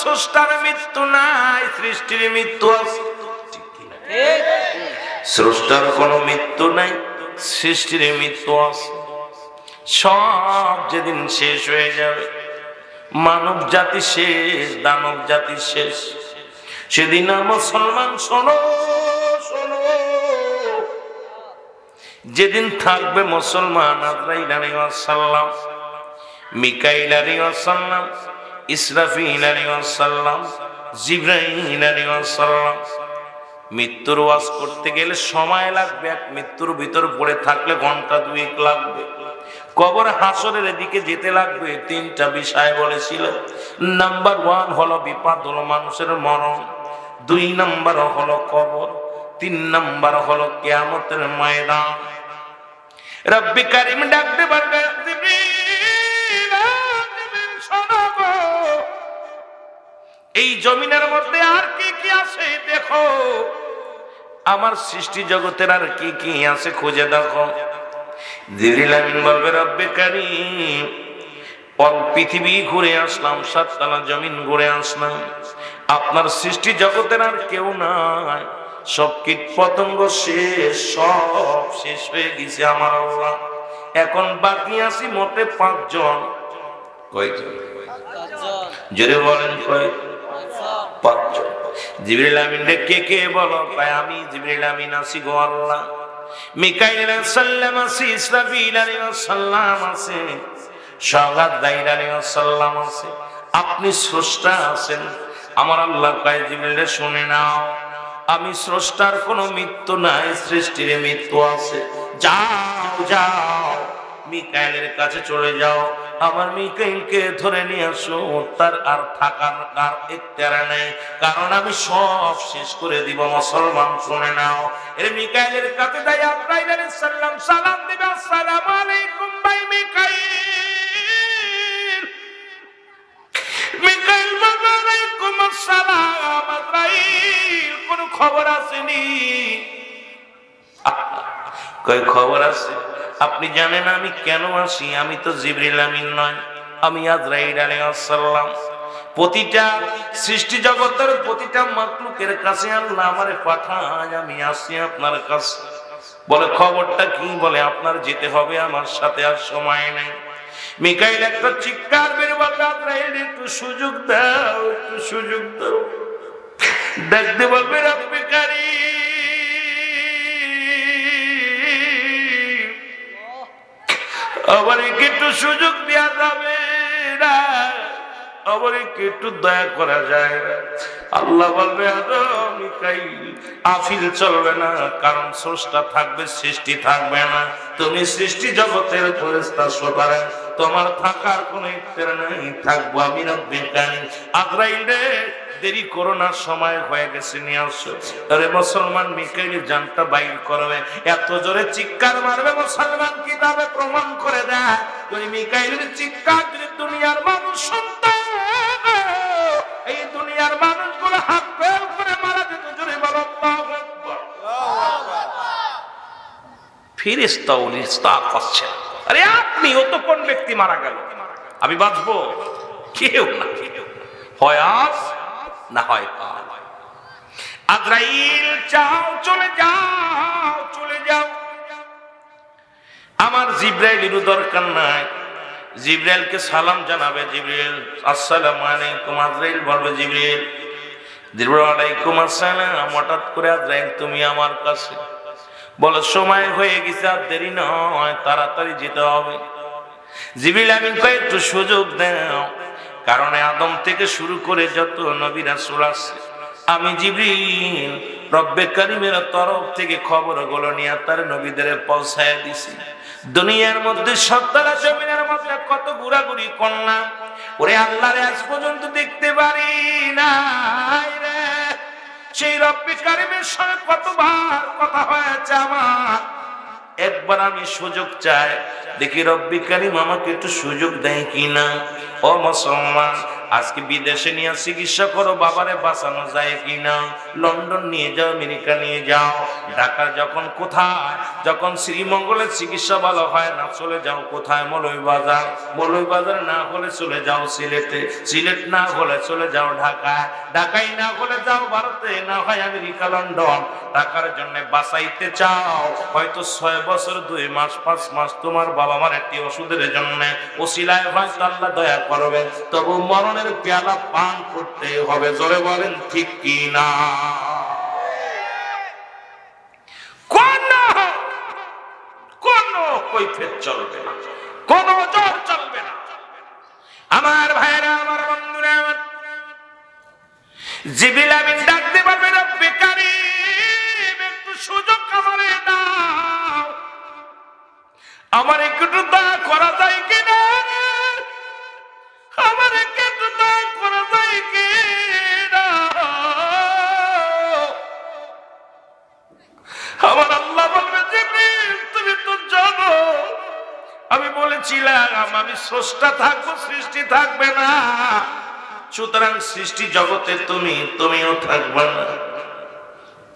স্রষ্টার মৃত্যু নাই, সৃষ্টির মৃত্যু আছে। স্রষ্টার কোনো মৃত্যু নাই, সৃষ্টির মৃত্যু আছে। সব যেদিন শেষ হয়ে যাবে, মানব জাতি শেষ, দানব জাতি শেষ। সেদিন মুসলমান শোনো শোনো। যেদিন থাকবে মুসলমান আজরাইল আলাইহিস সালাম, মিকাইল আলাইহিস সালাম ইসরাফিল সালাম মৃত্যুর ওয়াজ করতে গেলে সময় লাগবে, এক মৃত্যুর ভিতর পড়ে থাকলে ঘণ্টা দুয়েক লাগবে। কবর হাসরের দিকে যেতে লাগবে, তিনটা বিষয় বলেছিল। নাম্বার ওয়ান হলো বিপদ হলো মানুষের মরণ, দুই নাম্বার হলো কবর, তিন নাম্বার হলো কেয়ামতের ময়দান। রব্বি কারিম ডাকতে পারবে এই জমিনের মধ্যে আর কি কি আছে দেখো। আমার সৃষ্টি জগতের আর কি কি আছে খুঁজে দেখো। জিবরিল আমিন বলবে রব্বে কারিম পৃথিবী ঘুরে আসলাম সাততলা জমিন ঘুরে আসলাম। আপনার সৃষ্টি জগতের আর কেউ নাই। সব কীট পতঙ্গ শেষ সব শেষ হয়ে গেছে আমার আল্লাহ। এখন বাকি আছি মোটে পাঁচজন। কয়জন? জোরে বলেন কয় পাঁচজন জিবরিল আমিন কে কে বলো? কয়, আমি জিবরিল আমিন আছি গো আল্লাহ। মিকাইল সালাম আছে, ইসরাফিল আলাইহিস সালাম আছে সগাত দাইর আলাইহিস সালাম আছে। আপনি স্রষ্টা আছেন। আমার আল্লাহ কয়, জিবরিল শুনে নাও। আমি স্রষ্টার কোনো মৃত্যু নাই, সৃষ্টির মৃত্যু আছে। যাও যাও, মিকাইলের কাছে চলে যাও। আমার মিকাইলকে ধরে নিয়ে আসো, তার আর থাকার আর একটারা নেই। কারণ আমি সব শেষ করে দিব, মুসলমান শুনে নাও। এর মিকাইলের কাছে যাই, আব্রাহিম আলাইহিস সালাম সালাম দিবে, আসসালামু আলাইকুম ভাই মিকাইল। মিকাইল বলবে আলাইকুম আসসালাম, আব্রাহিম, কোন খবর আসেনি? কয় খবর আছে আপনি জানেন আমি কেন আসি? আমি তো জিবরিল আমিন নয়, আমি আজরাইল আলাইহিস সালাম। প্রতিটা সৃষ্টি জগতের প্রতিটা মাকলুকের কাছে আল্লাহ আমারে পাঠায়, আমি আসি আপনার কাছে। বলে খবরটা কি? বলে আপনার যেতে হবে, আমার সাথে আর সময় নেই। মিকাইল একটা চিৎকার বের বলবে আজরাইল, একটু সুযোগ দাও, একটু সুযোগ দাও। দেখতে বলবে, রব্বে কারীম আবার একটু সুযোগ দেওয়া যাবে না। একটু দয়া করা যায় না। আল্লাহ বলবে আফিল চলবে না, কারণ স্রষ্টা থাকবে, সৃষ্টি থাকবে না। তুমি সৃষ্টি জগতের ফেরেশতা সবারে তোমার থাকার কোনো ইচ্ছা নাই। থাকব আমি রব্বিল কারীম আজরাইল রে দেরি করোনার সময় হয়ে গেছে নিয়ে আসছো আরে মুসলমান মিকাইল জানটা বাইর করবে। এত জোরে চিৎকার মারবে মুসলমান কিতাবে প্রমাণ করে দেয়। তুমি মিকাইলের চিৎকার যদি দুনিয়ার মানুষ শুনতো এই দুনিয়ার মানুষগুলো হাত ফেল করে মারা যেত। জোরে বলো ফিরিস্তা উলিস্তা করছে। আরে আপনি, ও তো কোন ব্যক্তি মারা গেল? আমি বাঁচবো? কেউ না। হয় আজ না হয় কাল। আজরাইল চাও চলে যাও চলে যাও। আমার জিব্রাইলেরও দরকার নাই। জিব্রাইলকে সালাম জানাবে জিব্রাইল। আসসালামু আলাইকুম আজরাইল, বলবে জিব্রাইল। জিব্রাইল আলাইকুম আসসালাম। হঠাৎ করে আজরাইল, তুমি আমার কাছে বলো, সময় হয়ে গেছে আর দেরি নয়, তাড়াতাড়ি যেতে হবে। জিবিল আমিন কয়, একটু সুযোগ দাও। কারণ আদম থেকে শুরু করে যত নবীরা আছে, আমি জিবরিল রব্বে করিমের তরফ থেকে খবরগুলো নিয়ে তার নবীদের পৌঁছায় দিছি। দুনিয়ার মধ্যে সত্তরা জমিনের মধ্যে কত ঘুরাঘুরি করলাম, ওরে আল্লাহরে আজ পর্যন্ত দেখতে পারি না রে। সেই রব্বি কারিমের সঙ্গে কতবার কথা হয়েছে আমার। একবার আমি সুযোগ চাই, দেখি রব্বি কারিম আমাকে একটু সুযোগ দেয় কিনা। ও মুসলমান আজকে বিদেশে নিয়ে চিকিৎসা করো, বাবারে বাঁচানো যায় কিনা? লন্ডন নিয়ে যাও, আমেরিকা নিয়ে যাও। ঢাকার যখন কোথায়? যখন শ্রীমঙ্গলের চিকিৎসা ভালো হয় না, চলে যাও কোথায়? মলই বাজার মলই বাজার না হলে চলে যাও সিলেটে। সিলেট না হলে চলে যাও ঢাকায়। ঢাকায় না হলে যাও ভারতে, না হয় আমেরিকা, লন্ডন। টাকার জন্য বাঁচাইতে চাও। হয়তো ছয় বছর, দুই মাস, পাঁচ মাস তোমার বাবা মার একটি ওষুধের জন্য ওসিলায় হয়তো আল্লাহ দয়া করবে। তবু মরণের পেয়ালা পান করতে হবে। জোরে বলেন, ঠিক কি না? আমার বন্ধুরা ডাকতে পারবে না একটু সুযোগ আমারে একটু দয়া করা যায় বলেছিলাম আমি স্রষ্টা থাকব, সৃষ্টি থাকবে না। সুতরাং সৃষ্টি জগতে তুমি, তুমিও থাকবা না।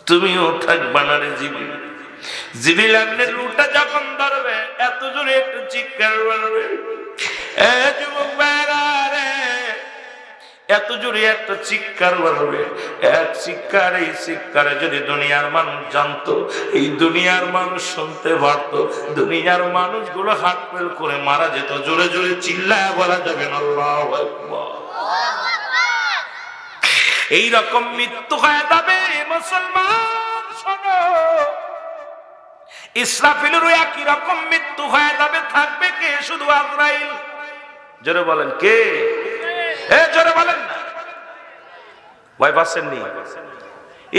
তুমিও থাকবা না রে জীবন যখন ধরবে, এত জোরে একটু চিৎকার বাড়বে এ যুবক রে এত জোরে একটা চিৎকার মারবে। এক চিৎকার, এই চিৎকারে যদি দুনিয়ার মানুষ জানতো, এই দুনিয়ার মানুষ শুনতে পারত, দুনিয়ার মানুষগুলো হাট পেল করে মারা যেত। জোরে জোরে চিল্লায় বলা যাবে না এই রকম মৃত্যু হয়ে যাবে, মুসলমান, শোনো। ইসরাফিলেরও একই রকম মৃত্যু হয়ে যাবে, থাকবে কে? শুধু আজরাইল। জোরে বলেন, কে? এ জোরে ভয় পাচ্ছেন নি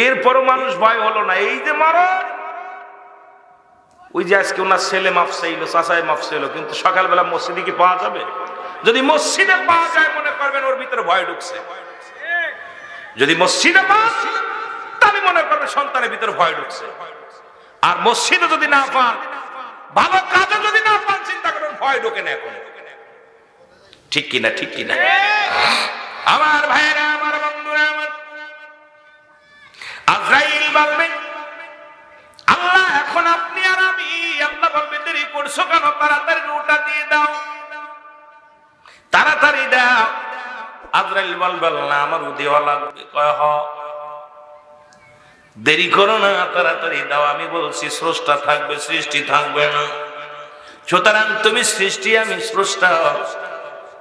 এরপরও মানুষ ভয় হলো না। এই যে মারণ ওই যে আজকে ওনার ছেলে মাপসাইলো চাচাই মাপসাইলো কিন্তু সকালবেলা মসজিদে কি পাওয়া যাবে? যদি মসজিদে পাওয়া যায়, মনে করবেন ওর ভিতরে ভয় ঢুকছে। যদি মসজিদে পান তাহলে মনে করবে সন্তানের ভিতরে ভয় ঢুকছে। আর মসজিদে যদি না পান, ভালো কাজে যদি না পান, চিন্তা করবেন ভয় ঢোকে না এখন। ঠিক কিনা ঠিক কিনা? আমার ভাইরা আমার বন্ধুরা, আমার আজরাইল বলবে, আল্লাহ, এখন আপনি আর আমি, আল্লাহ বলবে, দেরি করছ কেন? তাড়াতাড়ি রুটা দিয়ে দাও। তাড়াতাড়ি দাও। আজরাইল বলবে না আমার দেওয়া লাগবে, কয় হ। দেরি করো না, তাড়াতাড়ি দাও। আমি বলছি, স্রষ্টা থাকবে, সৃষ্টি থাকবে না। সুতরাং তুমি সৃষ্টি, আমি স্রষ্টা।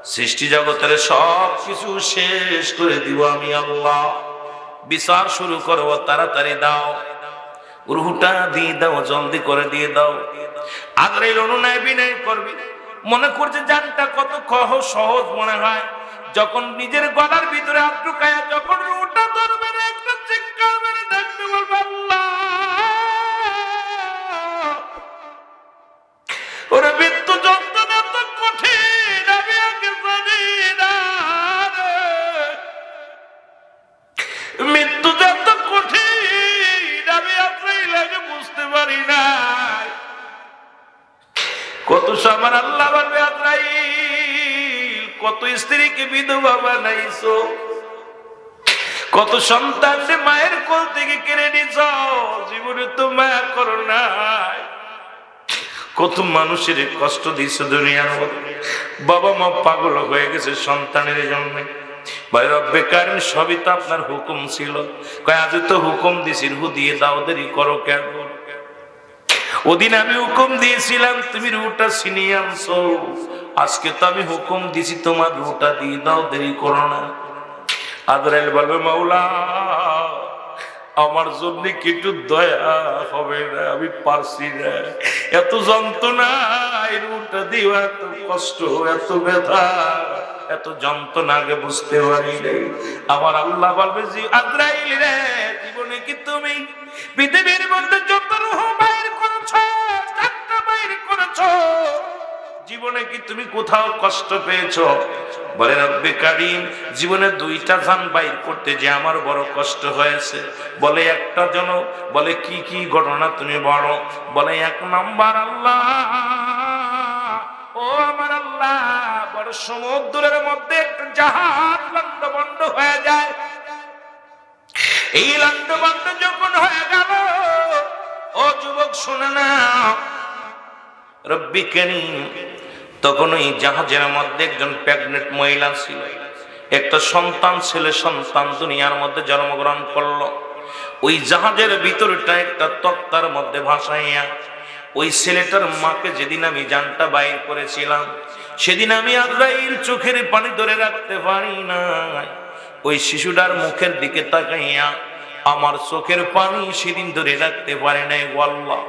সৃষ্টি জগতের সব কিছু শেষ করে দিব আমি আল্লাহ। বিচার শুরু করব তাড়াতাড়ি দাও। রুহুটা দিয়ে দাও, জলদি করে দিয়ে দাও। আগ্রাইল অনুনয় বিনয় করবি। মনে করছে জানটা কত কহ সহজ মনে হয়। যখন নিজের গলার ভিতরে হাত যখন রুটা ধরবে কত সন্তান মায়ের কোল থেকে কেড়ে নিছ জীবনে তো মায়া করো নাই। কত মানুষের কষ্ট দিছে দুনিয়ার বাবা মা পাগল হয়ে গেছে সন্তানের জন্য। ভাই, রব্বে কারণ সবই তো আপনার হুকুম ছিল। কয়, আজ তো হুকুম দিছি রু দিয়ে দাও, দেরি করো কেন? ওদিন আমি হুকুম দিয়েছিলাম, তুমি রুটা ছিনিয়ে আনছো। আজকে তো আমি হুকুম দিছি তোমার রুটা দিয়ে দাও, দেরি করো না। আদরাইল বলবে, মাওলা, আমার জন্য কিছু দয়া হবে না আমি পারছি না এত যন্ত্রণা রুটা দিও, এত কষ্ট, এত ব্যথা, এত যন্ত্রণা আগে বুঝতে পারি আমার আল্লাহ বলবে, জি আদ্রাইল রে, জীবনে কি তুমি পৃথিবীর মধ্যে যত রুহ বাইর করেছ বাইর করেছ জীবনে কি তুমি কোথাও কষ্ট পেয়েছ? বলে, রব্বে কারিম, জীবনে দুইটা জান বাইর করতে যে আমার বড় কষ্ট হয়েছে। বলে, একটা জন বলে, কি কি ঘটনা তুমি বড় বলে, এক নাম্বার আল্লাহ, ও আমার আল্লাহ, বড় সমুদ্রের মধ্যে একটা জাহাজ লন্ড বন্ড হয়ে যায়। এই লন্ড বন্ড যখন হয়ে গেল, ও যুবক, শুনে না রব্বি করিম তখন ওই জাহাজের মধ্যে একজন প্রেগনেন্ট মহিলা ছিল। একটা সন্তান ছেলে সন্তান দুনিয়ার মধ্যে জন্মগ্রহণ করল। ওই জাহাজের ভিতরটা একটা তক্তার মধ্যে ভাসাইয়া ওই ছেলেটার মাকে যেদিন আমি জানটা বাইর করেছিলাম, সেদিন আমি আজরাইল চোখের পানি ধরে রাখতে পারি না ওই শিশুটার মুখের দিকে তাকাইয়া আমার চোখের পানি সেদিন ধরে রাখতে পারে নাই গো আল্লাহ।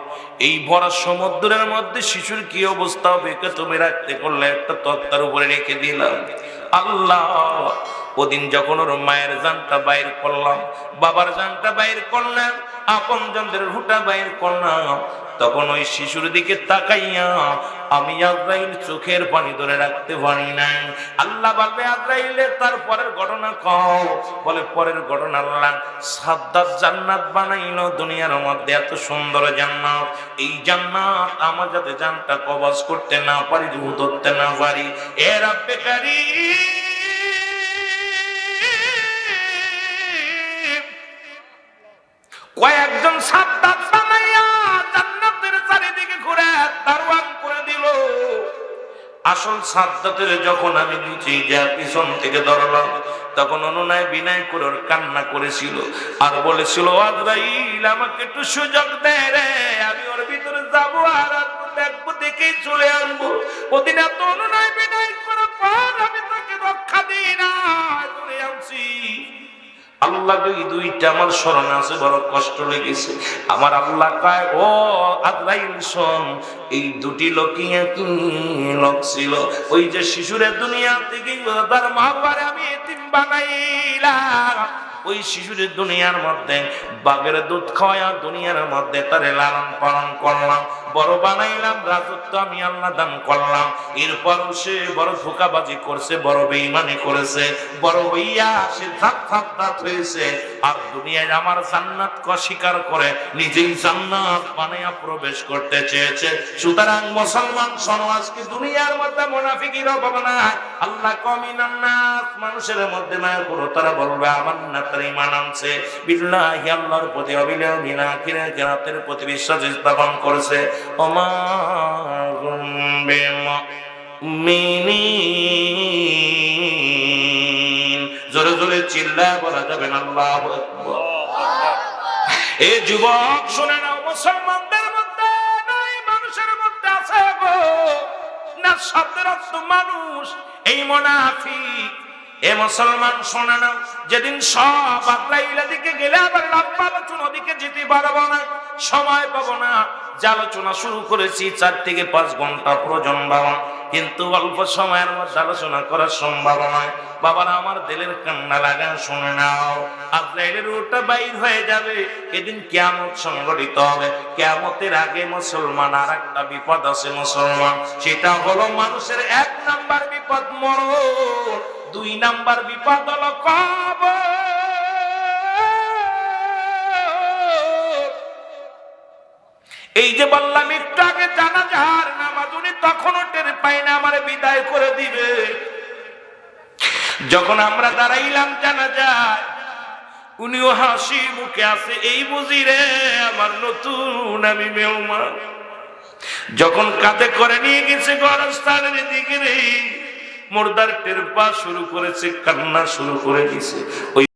এই ভরা সমুদ্রের মধ্যে শিশুর কি অবস্থা হবে? তুমি রাখতে করলে? একটা তক্তার উপরে রেখে দিলাম। আল্লাহ, ওদিন যখন ওর মায়ের জানটা বাইর করলাম, বাবার জানটা বাইর করলাম আপন জনদের হুটা বাইর করলাম তখন ওই শিশুর দিকে তাকাইয়া আমি আজরাইল চোখের পানি ধরে রাখতে পারি নাই। আল্লাহ বলবে, আজরাইলে তার পরের ঘটনা কও। বলে, পরের ঘটনা আল্লাহ সাদ্দাত জান্নাত বানাইলো দুনিয়ার মধ্যে, এত সুন্দর জান্নাত। এই জান্নাত আমার যাতে জানটা কবজ করতে না পারি ধরতে না পারি। এ রাব্বে কারীম! কয়েকজন সাদ্দাত ঘুরে করে দিল। আসল সাদ্দাতের যখন আমি লুচি যা পিছন থেকে ধরলাম, তখন অনুনায় বিনয় করে কান্না করেছিল আর বলেছিল, আজরাইল, আমাকে একটু সুযোগ দেয় রে, আমি ওর ভিতরে যাব আর দেখব, দেখেই চলে আসব। ওদিন এত অনুনয় বিনয় আল্লাহ এই দুইটা আমার স্মরণ আছে, বড় কষ্ট লেগেছে। আমার আল্লাহ কয়, ও আজরাইল শোন, এই দুটি লোকই লোক ছিল। ওই যে শিশুরের দুনিয়া থেকে তার মা পারে আমি এতিম বানাইলাম। ওই শিশুরের দুনিয়ার মধ্যে বাঘের দুধ খাওয়া দুনিয়ার মধ্যে তারে লালন পালন করলাম। বড় বানাইলাম, রাজত্ব আমি আল্লাহ দান করলাম। এরপর সে বড় ধোকাবাজি করছে, বড় বেইমানি করেছে, বড় হইয়া সে ধাপ ধাপ দাঁত হয়েছে। আর দুনিয়ায় আমার জান্নাত অস্বীকার করে, নিজেই জান্নাত বানাইয়া প্রবেশ করতে চেয়েছে। সুতরাং মুসলমান সমাজকে দুনিয়ার মধ্যে মোনাফিকির অভাব নাই আল্লাহ কমিনান নাস, মানুষের মধ্যে না করো তারা বলবে, আমার না তার ইমান আনছে। বিল্লাহি আল্লাহর প্রতি অবিলয় বিনা কিরে কেরাতের প্রতি বিশ্বাস স্থাপন করেছে। জোরে জোরে বলা না, আল্লাহ এ যুবক, শুনে মুসলমানদের মধ্যে নাই, মানুষের মধ্যে আছে গো। না শব্দের মানুষ, এই মোনাফিক। এ মুসলমান, শোনে না যেদিন সব আগ্রাইলা দিকে গেলে আবার লম্বা আলোচনা দিকে যেতে পারব না, সময় পাবো না। আলোচনা শুরু করেছি, চার থেকে পাঁচ ঘণ্টা প্রয়োজন বাবা। কিন্তু অল্প সময়ের মধ্যে আলোচনা করা সম্ভব নয়। বাবারা, আমার দিলের কান্না লাগা শুনে নাও। আজরাইলের ওটা বাইর হয়ে যাবে। এদিন কিয়ামত সংগঠিত হবে। কিয়ামতের আগে মুসলমান আর একটা বিপদ আছে মুসলমান। সেটা হলো মানুষের এক নাম্বার বিপদ মরণ। দুই নাম্বার বিপদ হলো কবর। এই যে বললাম একটু আগে জানা যার নামাজ উনি তখনও টের পাই না, আমার বিদায় করে দিবে। যখন আমরা দাঁড়াইলাম জানা যায় উনিও হাসি মুখে আছে, এই বুঝি রে আমার নতুন আমি মেহমান। যখন কাঁধে করে নিয়ে গেছে গরস্থানের দিকে রে মোরদার টের পা শুরু করেছে, কান্না শুরু করে দিছে। ওই